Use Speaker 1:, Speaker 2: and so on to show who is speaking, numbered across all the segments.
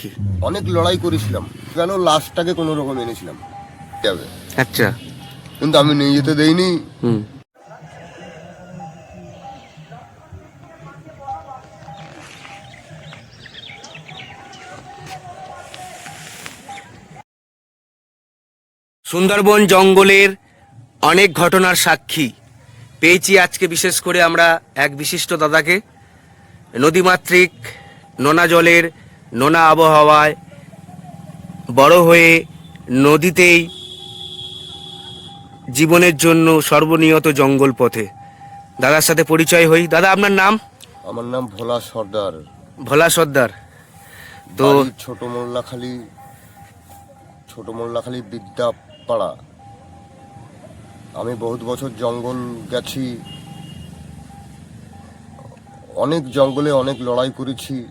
Speaker 1: সাক্ষী
Speaker 2: অনেক লড়াই করেছিলাম কেন লাশটাকে কোনো রকম এনেছিলাম? যাবে
Speaker 1: আচ্ছা।
Speaker 2: কিন্তু আমি নিয়ে যেতে দেইনি।
Speaker 1: হুম। সুন্দরবন জঙ্গলের অনেক ঘটনার সাক্ষী। পেয়েছি আজকে বিশেষ করে আমরা এক বিশিষ্ট দাদাকে। নদীমাতৃক নোনা জলের নোনা আবহাওয়ায় বড় হয়ে নদীতেই জীবনের জন্য সর্বনিয়ত জঙ্গল পথে। দাদার সাথে পরিচয় হই। দাদা আপনার নাম?
Speaker 2: আমার নাম ভোলা সর্দার।
Speaker 1: ভোলা সর্দার। তো
Speaker 2: ছোট মোল্লাখালী ছোট মোল্লাখালী বিদ্যাপাড়া। আমি বহুত বছর জঙ্গল গেছি। অনেক জঙ্গলে অনেক লড়াই করেছি।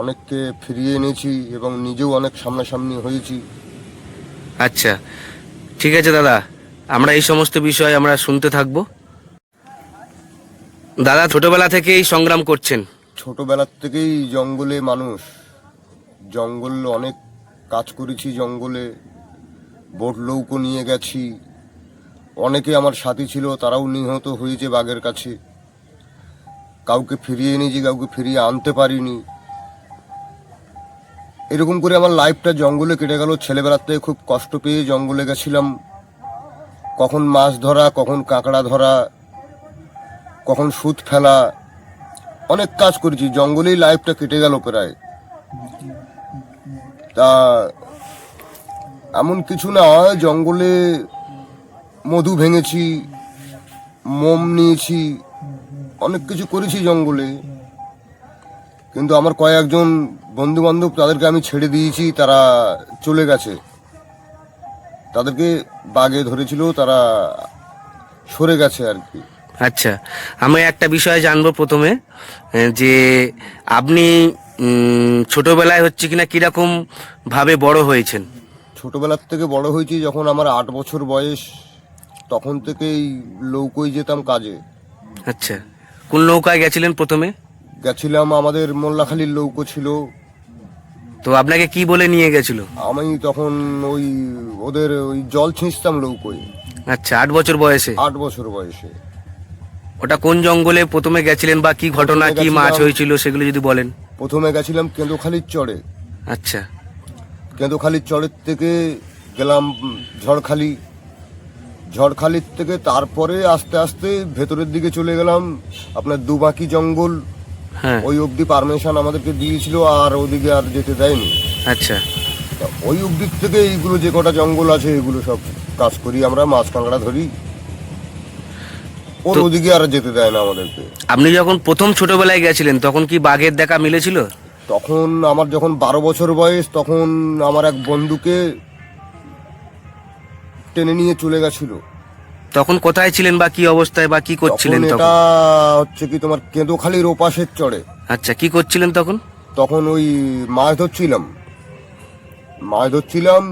Speaker 2: অনেককে ফিরিয়ে এনেছি এবং নিজেও অনেক সামনাসামনি হয়েছি।
Speaker 1: আচ্ছা ঠিক আছে দাদা। আমরা এই সমস্ত বিষয় আমরা শুনতে থাকব। দাদা ছোটবেলা থেকেই সংগ্রাম করছেন।
Speaker 2: ছোটবেলার থেকেই জঙ্গলে মানুষ। জঙ্গল অনেক কাজ করেছি জঙ্গলে। বোট নৌকো নিয়ে গেছি। অনেকে আমার সাথী ছিল তারাও নিহত হয়েছে বাঘের কাছে। কাউকে ফিরিয়ে এনেছি কাউকে ফিরিয়ে আনতে পারিনি। এরকম করে আমার লাইফটা জঙ্গলে কেটে গেল। ছেলেবেলার থেকে খুব কষ্ট পেয়ে জঙ্গলে গেছিলাম। কখন মাছ ধরা, কখন কাঁকড়া ধরা, কখন সুদ ফেলা, অনেক কাজ করেছি। জঙ্গলেই লাইফটা কেটে গেল প্রায়। তা এমন কিছু না, জঙ্গলে মধু ভেঙেছি, মোম নিয়েছি, অনেক কিছু করেছি জঙ্গলে। কিন্তু আমার কয়েকজন বন্ধু বান্ধব তাদেরকে আমি ছেড়ে দিয়েছি তারা চলে গেছে। তাদেরকে বাগে ধরেছিল তারা সরে গেছে আর কি।
Speaker 1: আচ্ছা আমি একটা বিষয় জানব প্রথমে যে আপনি ছোটবেলায় হচ্ছে কিনা কীরকম ভাবে বড় হয়েছেন?
Speaker 2: ছোটবেলার থেকে বড় হয়েছি যখন আমার আট বছর বয়স তখন থেকেই লৌকোয় যেতাম কাজে।
Speaker 1: আচ্ছা কোন নৌকায় গেছিলেন প্রথমে?
Speaker 2: গেছিলাম আমাদের মোল্লাখালীর লৌকো ছিল।
Speaker 1: তো আপনাকে কি বলে নিয়ে গেছিল?
Speaker 2: আমি তখন ওই ওদের ওই জল ছিঁচতাম লৌকোয়।
Speaker 1: আচ্ছা আট বছর বয়সে?
Speaker 2: আট বছর বয়সে।
Speaker 1: ওটা কোন জঙ্গলে প্রথমে গেছিলেন বা কি ঘটনা কি মাছ হয়েছিল সেগুলো যদি বলেন।
Speaker 2: প্রথমে গেছিলাম কেঁদোখালির চড়ে
Speaker 1: আচ্ছা।
Speaker 2: কেঁদোখালির চরের থেকে গেলাম ঝড়খালি। ঝড়খালির থেকে তারপরে আস্তে আস্তে ভেতরের দিকে চলে গেলাম। আপনার দুবাকি জঙ্গল। ওই অবধি পারমিশন আমাদেরকে দিয়েছিল আর ওদিকে আর যেতে দেয়নি।
Speaker 1: আচ্ছা।
Speaker 2: ওই অবদিক থেকে এইগুলো যে কটা জঙ্গল আছে এগুলো সব কাজ করি আমরা মাছ কাঁকড়া ধরি। ওর ওদিকে আর যেতে দেয় না আমাদেরকে।
Speaker 1: আপনি যখন প্রথম ছোটবেলায় গেছিলেন তখন কি বাঘের দেখা মিলেছিল?
Speaker 2: তখন আমার যখন বারো বছর বয়স তখন আমার এক বন্ধুকে টেনে নিয়ে চলে গেছিল।
Speaker 1: তখন কোথায় ছিলেন বা কি অবস্থায় বা কি
Speaker 2: তখন
Speaker 1: করছিলেন
Speaker 2: এটা
Speaker 1: তখন?
Speaker 2: হচ্ছে কি তোমার কেঁদোখালির ওপাশের চড়ে
Speaker 1: আচ্ছা কি করছিলেন তখন?
Speaker 2: তখন ওই মাছ ধরছিলাম। মাছ ধরছিলাম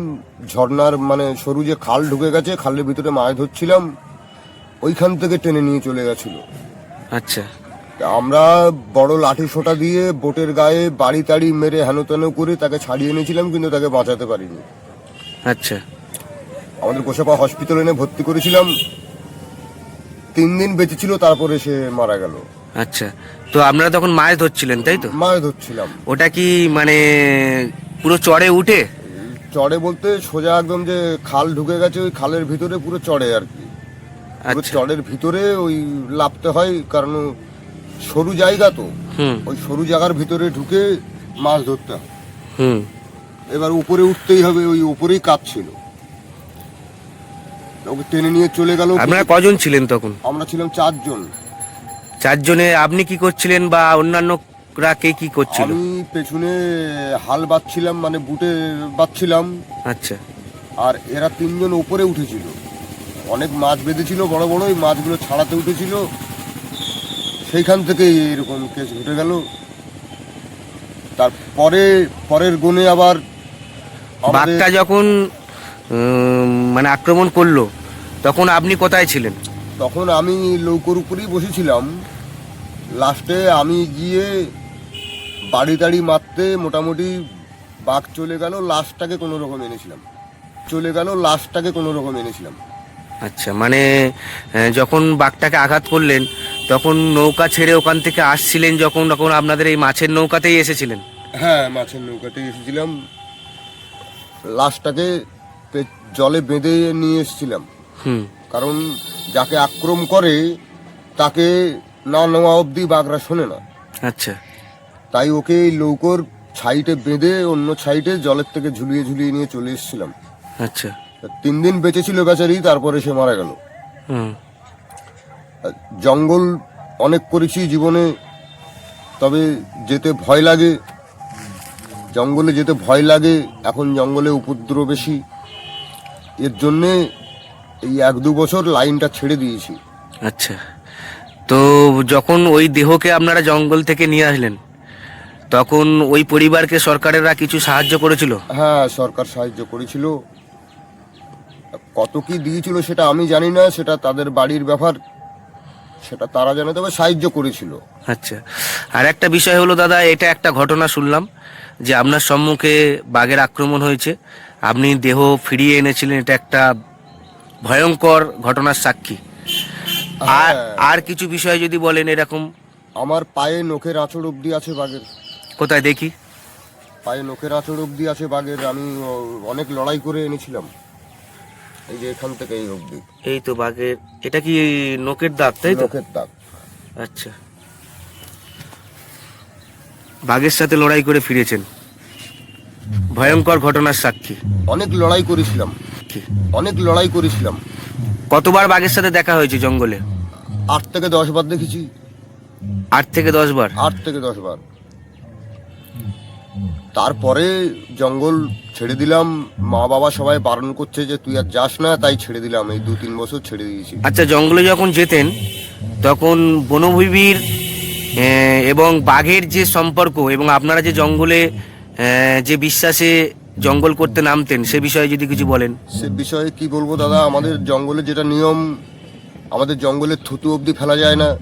Speaker 2: ঝর্নার মানে সরু যে খাল ঢুকে গেছে খালের ভিতরে মাছ ধরছিলাম ওইখান থেকে টেনে নিয়ে চলে গেছিল।
Speaker 1: আচ্ছা।
Speaker 2: আমরা বড় লাঠি সোটা দিয়ে বোটের গায়ে বাড়ি তাড়ি মেরে হেন তেন করে তাকে ছাড়িয়ে এনেছিলাম কিন্তু তাকে বাঁচাতে পারিনি।
Speaker 1: আচ্ছা।
Speaker 2: আমাদের গোসাপা হসপিটালে এনে ভর্তি করেছিলাম। তিন দিন বেঁচে ছিল তারপরে সে মারা গেল।
Speaker 1: আচ্ছা তো আপনারা তখন মাছ ধরছিলেন তাই তো?
Speaker 2: মাছ ধরছিলাম।
Speaker 1: ওটা কি মানে পুরো চড়ে উঠে?
Speaker 2: চড়ে বলতে সোজা একদম যে খাল ঢুকে গেছে ওই খালের ভিতরে পুরো চড়ে আর কি।
Speaker 1: আচ্ছা।
Speaker 2: চড়ের ভিতরে ওই লাপতে হয় কারণ সরু জায়গা তো। ওই সরু জায়গার ভিতরে ঢুকে মাছ ধরতে হয়।
Speaker 1: হুম।
Speaker 2: এবার উপরে উঠতেই হবে ওই উপরেই কাজ ছিল ওকে টেনে নিয়ে চলে গেল।
Speaker 1: আপনারা কজন ছিলেন তখন?
Speaker 2: আমরা ছিলাম চারজন।
Speaker 1: চারজনে আপনি কি করছিলেন বা অন্যান্যরা কে কি করছিল?
Speaker 2: আমি পেছনে হাল বাঁধছিলাম মানে বুটে বাঁধছিলাম।
Speaker 1: আচ্ছা।
Speaker 2: আর এরা তিনজন উপরে উঠেছিল। অনেক মাছ বেঁধেছিল বড় বড় ওই মাছগুলো ছাড়াতে উঠেছিল। সেইখান থেকে এরকম কেস ঘটে গেল। তারপরে পরের গুণে আবার
Speaker 1: বাঘটা যখন মানে আক্রমণ করল। তখন আপনি কোথায় ছিলেন?
Speaker 2: তখন আমি লৌকোর উপরেই বসেছিলাম। লাস্টে আমি গিয়ে বাড়ি তাড়ি মারতে মোটামুটি বাঘ চলে গেল লাশটাকে কোনো রকম এনেছিলাম। চলে গেল লাশটাকে কোনো রকম এনেছিলাম।
Speaker 1: আচ্ছা মানে যখন বাঘটাকে আঘাত করলেন তখন নৌকা ছেড়ে ওখান থেকে আসছিলেন যখন তখন আপনাদের এই মাছের নৌকাতেই এসেছিলেন?
Speaker 2: হ্যাঁ মাছের নৌকাতেই এসেছিলাম। লাশটাকে জলে বেঁধে নিয়ে এসেছিলাম।
Speaker 1: হুম।
Speaker 2: কারণ যাকে আক্রম করে তাকে না নেওয়া অবধি বাঘরা শোনে না।
Speaker 1: আচ্ছা।
Speaker 2: তাই ওকে এই লৌকোর ছাইটে বেঁধে অন্য ছাইটে জলের থেকে ঝুলিয়ে ঝুলিয়ে নিয়ে চলে এসেছিলাম।
Speaker 1: আচ্ছা।
Speaker 2: তিন দিন বেঁচেছিল বেচারি তারপরে সে মারা গেল।
Speaker 1: হুম।
Speaker 2: জঙ্গল অনেক করেছি জীবনে তবে যেতে ভয় লাগে। জঙ্গলে যেতে ভয় লাগে এখন জঙ্গলে উপদ্রব বেশি। এর জন্যে এই এক দু বছর লাইনটা ছেড়ে দিয়েছি।
Speaker 1: আচ্ছা। তো যখন ওই দেহকে আপনারা জঙ্গল থেকে নিয়ে আসলেন তখন ওই পরিবারকে সরকারেরা কিছু সাহায্য করেছিল?
Speaker 2: হ্যাঁ সরকার সাহায্য করেছিল। কত কি দিয়েছিল সেটা আমি জানি না সেটা তাদের বাড়ির ব্যাপার সেটা তারা জানে তবে সাহায্য করেছিল।
Speaker 1: আচ্ছা। আর একটা বিষয় হলো দাদা এটা একটা ঘটনা শুনলাম যে আপনার সম্মুখে বাঘের আক্রমণ হয়েছে। আপনি দেহ ফিরিয়ে এনেছিলেন এটা একটা ভয়ঙ্কর ঘটনার সাক্ষী। আর
Speaker 2: হ্যাঁ।
Speaker 1: আর কিছু বিষয় যদি বলেন এরকম?
Speaker 2: আমার পায়ে নখের আঁচড় অবধি আছে বাঘের।
Speaker 1: কোথায় দেখি?
Speaker 2: পায়ে নখের আঁচড় অবধি আছে বাঘের আমি অনেক লড়াই করে এনেছিলাম। এই যে এখান থেকে এই অবধি।
Speaker 1: এই তো বাঘের এটা কি নোকের দাগ তাই তো?
Speaker 2: নখের দাগ
Speaker 1: আচ্ছা। বাঘের সাথে লড়াই করে ফিরেছেন। ভয়ঙ্কর ঘটনার সাক্ষী।
Speaker 2: অনেক লড়াই করেছিলাম। অনেক লড়াই করেছিলাম।
Speaker 1: কতবার বাঘের সাথে দেখা হয়েছে জঙ্গলে?
Speaker 2: আট থেকে দশ বার দেখেছি।
Speaker 1: আট থেকে দশ বার?
Speaker 2: আট থেকে দশ বার। তারপরে জঙ্গল ছেড়ে দিলাম। মা বাবা সবাই বারণ করছে যে তুই আর যাস না তাই ছেড়ে দিলাম। এই দু তিন বছর ছেড়ে দিয়েছি।
Speaker 1: আচ্ছা জঙ্গলে যখন যেতেন তখন বনভূমির এবং বাঘের যে সম্পর্ক এবং আপনারা যে জঙ্গলে যে বিশ্বাসে জঙ্গল করতে নামতেন সে বিষয়ে যদি কিছু বলেন।
Speaker 2: সে বিষয়ে কি বলব দাদা? আমাদের জঙ্গলে যেটা নিয়ম আমাদের জঙ্গলের থুতু অবধি ফেলা যায় না।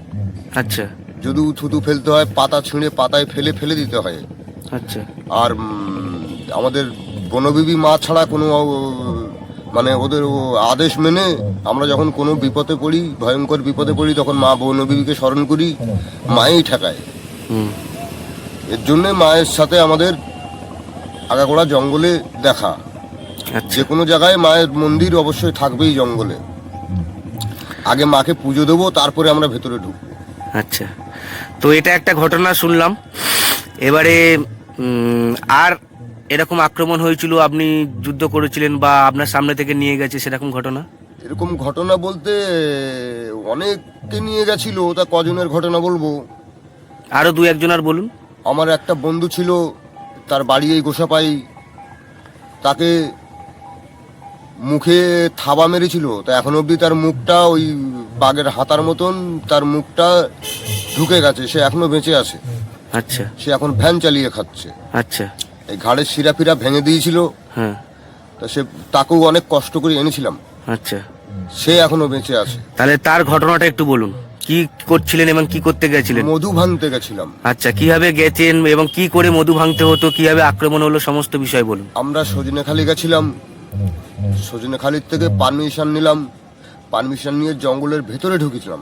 Speaker 1: আচ্ছা।
Speaker 2: যদি থুতু ফেলতে হয় পাতা ছিঁড়ে পাতায় ফেলে ফেলে দিতে হয়।
Speaker 1: আচ্ছা।
Speaker 2: আর আমাদের বনবিবি মা ছাড়া কোনো মানে ওদের আদেশ মেনে আমরা যখন কোনো বিপদে পড়ি ভয়ঙ্কর বিপদে পড়ি তখন মা বনবিবিকে স্মরণ করি মাই ঠেকায়। এর জন্যে মায়ের সাথে আমাদের আগাগোড়া জঙ্গলে দেখা।
Speaker 1: আচ্ছা।
Speaker 2: যে কোনো জায়গায় মায়ের মন্দির অবশ্যই থাকবেই জঙ্গলে। আগে মাকে পুজো দেবো তারপরে আমরা ভেতরে ঢুকবো।
Speaker 1: আচ্ছা। তো এটা একটা ঘটনা শুনলাম। এবারে আর এরকম আক্রমণ হয়েছিল আপনি যুদ্ধ করেছিলেন বা আপনার সামনে থেকে নিয়ে গেছে সেরকম ঘটনা?
Speaker 2: এরকম ঘটনা বলতে অনেককে নিয়ে গেছিল তা কজনের ঘটনা বলব?
Speaker 1: আরও দু একজন আর বলুন।
Speaker 2: আমার একটা বন্ধু ছিল তার বাড়ি এই গোসাপাই তাকে মুখে থাবা মেরেছিল। তা এখন অবধি তার মুখটা ওই বাঘের হাতার মতন তার মুখটা ঢুকে গেছে সে এখনও বেঁচে আছে।
Speaker 1: আচ্ছা।
Speaker 2: সে এখন ভ্যান চালিয়ে খাচ্ছে।
Speaker 1: আচ্ছা।
Speaker 2: এই ঘাড়ের শিরা ফিরা ভেঙে দিয়েছিল।
Speaker 1: হ্যাঁ।
Speaker 2: তা সে তাকেও অনেক কষ্ট করে এনেছিলাম।
Speaker 1: আচ্ছা।
Speaker 2: সে এখনও বেঁচে আছে।
Speaker 1: তাহলে তার ঘটনাটা একটু বলুন। কি করছিলেন এবং কি করতে গেছিলেন?
Speaker 2: মধু ভাঙতে গেছিলাম।
Speaker 1: আচ্ছা কীভাবে গেছেন এবং কি করে মধু ভাঙতে হতো কীভাবে আক্রমণ হলো সমস্ত বিষয় বলুন।
Speaker 2: আমরা সজনেখালি গেছিলাম। সজনেখালির থেকে পারমিশন নিলাম। পারমিশন নিয়ে জঙ্গলের ভেতরে ঢুকেছিলাম।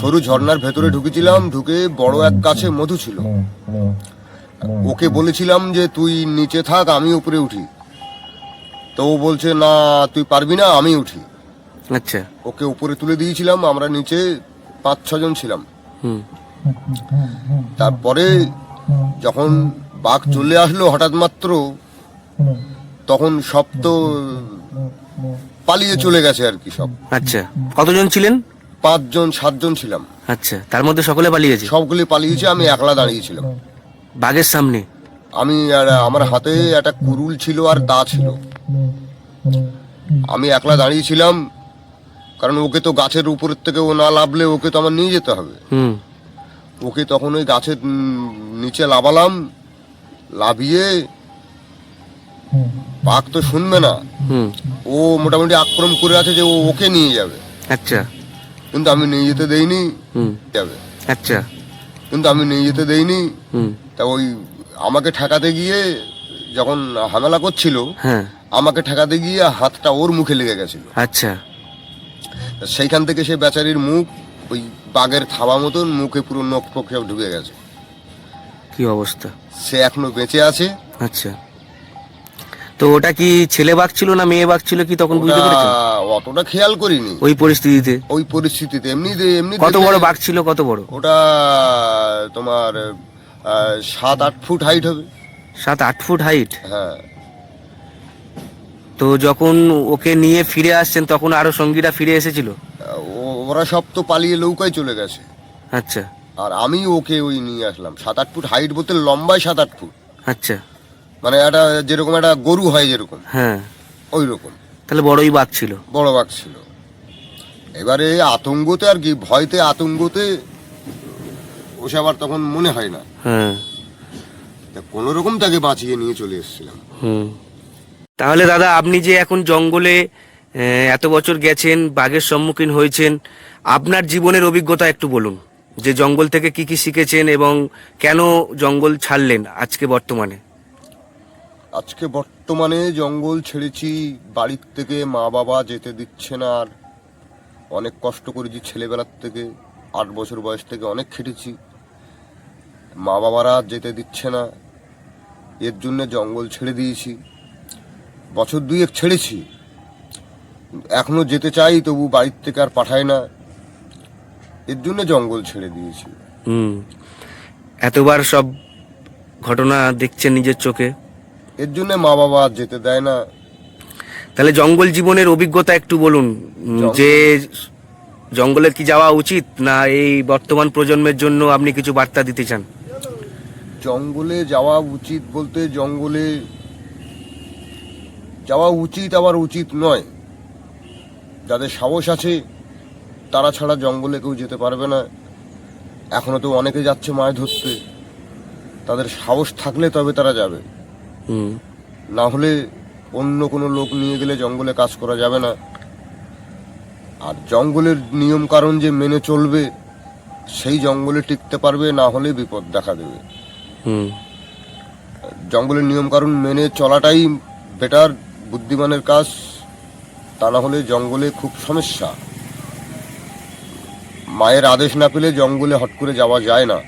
Speaker 2: সরু ঝর্ণার ভেতরে ঢুকেছিলাম ঢুকে বড় এক গাছে মধু ছিল। ওকে বলেছিলাম যে তুই নিচে থাক আমি উপরে উঠি। তো ও বলছে না তুই পারবি না আমি উঠি।
Speaker 1: আচ্ছা।
Speaker 2: ওকে উপরে তুলে দিয়েছিলাম আমরা নিচে পাঁচ ছজন ছিলাম।
Speaker 1: হুম।
Speaker 2: তারপরে যখন বাঘ চলে আসলো হঠাৎ মাত্র তখন সব তো পালিয়ে চলে গেছে আর কি সব।
Speaker 1: আচ্ছা। কতজন ছিলেন?
Speaker 2: পাঁচজন সাতজন ছিলাম।
Speaker 1: আচ্ছা। তার মধ্যে সকলে পালিয়েছে?
Speaker 2: সবগুলি পালিয়েছে আমি একলা দাঁড়িয়েছিলাম।
Speaker 1: বাঘের সামনে?
Speaker 2: আমি আর আমার হাতে একটা কুরুল ছিল আর দা ছিল। আমি একলা দাঁড়িয়েছিলাম কারণ ওকে তো গাছের উপরের থেকে ও না লাভলে ওকে তো আমার নিয়ে যেতে হবে।
Speaker 1: হুম।
Speaker 2: ওকে তখন ওই গাছের নিচে লাভালাম লাভিয়ে বাঘ তো শুনবে না।
Speaker 1: হুম।
Speaker 2: ও মোটামুটি আক্রমণ করে আছে যে ও ওকে নিয়ে যাবে।
Speaker 1: আচ্ছা।
Speaker 2: কিন্তু আমি নিয়ে যেতে দেইনি
Speaker 1: হুম।
Speaker 2: যাবে।
Speaker 1: আচ্ছা।
Speaker 2: কিন্তু আমি নিয়ে যেতে দেইনি।
Speaker 1: হুম।
Speaker 2: তা ওই আমাকে ঠেকাতে গিয়ে যখন হামলা করছিল
Speaker 1: হ্যাঁ।
Speaker 2: আমাকে ঠেকাতে গিয়ে হাতটা ওর মুখে লেগে গেছিল।
Speaker 1: আচ্ছা।
Speaker 2: সেইখান থেকে সে বেচারির মুখ ওই বাঘের থাবা মতন মুখে পুরো নখ ফক সব ঢুকে গেছে।
Speaker 1: কি অবস্থা?
Speaker 2: সে এখনও বেঁচে আছে।
Speaker 1: আচ্ছা। তো ওটা কি ছেলে বাঘ ছিল না মেয়ে বাঘ ছিল কি তখন বুঝতে
Speaker 2: ওটা
Speaker 1: পেরেছেন?
Speaker 2: অতটা খেয়াল করিনি।
Speaker 1: ওই পরিস্থিতিতে?
Speaker 2: ওই পরিস্থিতিতে এমনি এমনি
Speaker 1: কত বড় বাঘ ছিল কত বড়?
Speaker 2: ওটা তোমার সাত আট ফুট হাইট হবে।
Speaker 1: সাত আট ফুট হাইট
Speaker 2: হ্যাঁ।
Speaker 1: তো যখন ওকে নিয়ে ফিরে আসছেন তখন আরও সঙ্গীরা ফিরে এসেছিল?
Speaker 2: ও- ওরা সব তো পালিয়ে নৌকায় চলে গেছে।
Speaker 1: আচ্ছা।
Speaker 2: আর আমি ওকে ওই নিয়ে আসলাম। সাত আট ফুট হাইট বলতে লম্বায় সাত আট ফুট।
Speaker 1: আচ্ছা।
Speaker 2: মানে একটা যেরকম একটা গরু হয় যেরকম।
Speaker 1: হ্যাঁ।
Speaker 2: ওই রকম।
Speaker 1: তাহলে বড়ই বাঘ ছিল?
Speaker 2: বড় বাঘ ছিল। এবারে আতঙ্কতে আর কি ভয়তে আতঙ্কতে ওসব আর তখন মনে হয় না।
Speaker 1: হ্যাঁ।
Speaker 2: তা কোনো রকম তাকে বাঁচিয়ে নিয়ে চলে এসেছিলাম।
Speaker 1: হুম। তাহলে দাদা, আপনি যে এখন জঙ্গলে এত বছর গেছেন, বাঘের সম্মুখীন হয়েছেন, আপনার জীবনের অভিজ্ঞতা একটু বলুন, যে জঙ্গল থেকে কি কি শিখেছেন এবং কেন জঙ্গল ছাড়লেন আজকে বর্তমানে?
Speaker 2: আজকে বর্তমানে জঙ্গল ছেড়েছি, বাড়ির থেকে মা বাবা যেতে দিচ্ছে না আর, অনেক কষ্ট করেছি ছেলেবেলার থেকে, আট বছর বয়স থেকে অনেক খেটেছি। মা বাবারা যেতে দিচ্ছে না, এর জন্য জঙ্গল ছেড়ে দিয়েছি। বছর দুয়েক ছেড়েছি। এখনও যেতে চাই তবু বাড়ির থেকে আর পাঠায় না। এর জন্য জঙ্গল ছেড়ে দিয়েছি।
Speaker 1: হুম। এতবার সব ঘটনা দেখছেন নিজের চোখে।
Speaker 2: এর জন্য মা বাবা আর যেতে দেয় না।
Speaker 1: তাহলে জঙ্গল জীবনের অভিজ্ঞতা একটু বলুন যে জঙ্গলে কি যাওয়া উচিত না এই বর্তমান প্রজন্মের জন্য আপনি কিছু বার্তা দিতে চান?
Speaker 2: জঙ্গলে যাওয়া উচিত বলতে জঙ্গলে যাওয়া উচিত আবার উচিত নয়। যাদের সাহস আছে তারা ছাড়া জঙ্গলে কেউ যেতে পারবে না। এখনও তো অনেকে যাচ্ছে মাছ ধরতে। তাদের সাহস থাকলে তবে তারা যাবে। না হলে অন্য কোনো লোক নিয়ে গেলে জঙ্গলে কাজ করা যাবে না। আর জঙ্গলের নিয়ম কারণ যে মেনে চলবে সেই জঙ্গলে টিকতে পারবে না হলে বিপদ দেখা দেবে। জঙ্গলের নিয়ম কারণ মেনে চলাটাই বেটার বুদ্ধিমানের কাজ তা না হলে জঙ্গলে খুব সমস্যা। মায়ের আদেশ না পেলে জঙ্গলে হট করে যাওয়া যায় না।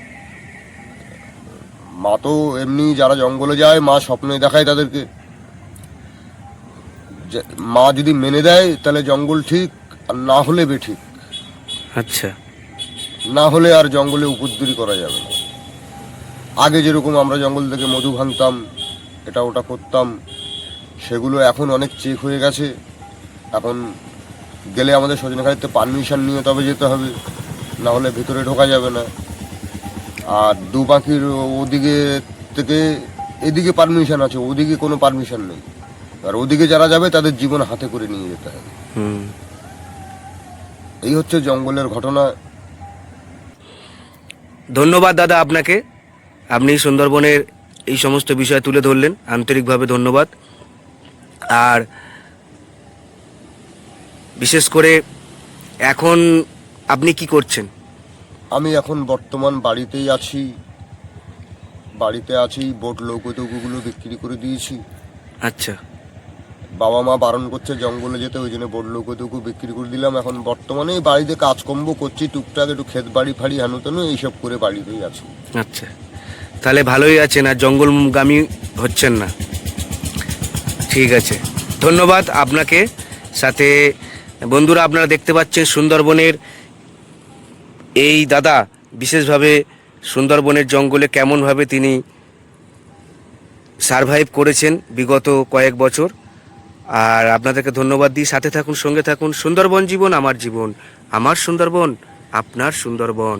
Speaker 2: মা তো এমনি যারা জঙ্গলে যায় মা স্বপ্নে দেখায় তাদেরকে। মা যদি মেনে দেয় তাহলে জঙ্গল ঠিক আর না হলে বেঠিক
Speaker 1: আচ্ছা।
Speaker 2: না হলে আর জঙ্গলে উপদ্রবী করা যাবে না। আগে যেরকম আমরা জঙ্গল থেকে মধু ভাঙতাম এটা ওটা করতাম সেগুলো এখন অনেক চেক হয়ে গেছে। এখন গেলে আমাদের সজনেখালিতে পারমিশন নিয়ে তবে যেতে হবে না হলে ভিতরে ঢোকা যাবে না। আর দু পাখির ওদিকে থেকে এদিকে পারমিশন আছে ওদিকে কোনো পারমিশন নেই। আর ওদিকে যারা যাবে তাদের জীবন হাতে করে নিয়ে যেতে হবে।
Speaker 1: হুম।
Speaker 2: এই হচ্ছে জঙ্গলের ঘটনা।
Speaker 1: ধন্যবাদ দাদা আপনাকে। আপনি সুন্দরবনের এই সমস্ত বিষয় তুলে ধরলেন। আন্তরিকভাবে ধন্যবাদ। আর বিশেষ করে এখন আপনি কি করছেন?
Speaker 2: আমি এখন বর্তমান বাড়িতেই আছি। বাড়িতে আছি বোট লৌকতৌকুগুলো বিক্রি করে দিয়েছি।
Speaker 1: আচ্ছা।
Speaker 2: বাবা মা বারণ করছে জঙ্গলে যেতে ওই জন্য বোট লৌকো লৌকতৌকু বিক্রি করে দিলাম। এখন বর্তমানে বাড়িতে কাজকর্ম করছি টুকটাক একটু ক্ষেত বাড়ি ফাড়ি হেন তেন এইসব করে বাড়িতেই আছি।
Speaker 1: আচ্ছা। তাহলে ভালোই আছেন আর জঙ্গলগামী হচ্ছেন না। ঠিক আছে। ধন্যবাদ আপনাকে। সাথে বন্ধুরা আপনারা দেখতে পাচ্ছেন সুন্দরবনের এই দাদা বিশেষভাবে সুন্দরবনের জঙ্গলে কেমনভাবে তিনি সারভাইভ করেছেন বিগত কয়েক বছর। আর আপনাদেরকে ধন্যবাদ দিই। সাথে থাকুন, সঙ্গে থাকুন। সুন্দরবন জীবন আমার জীবন, আমার সুন্দরবন, আপনার সুন্দরবন।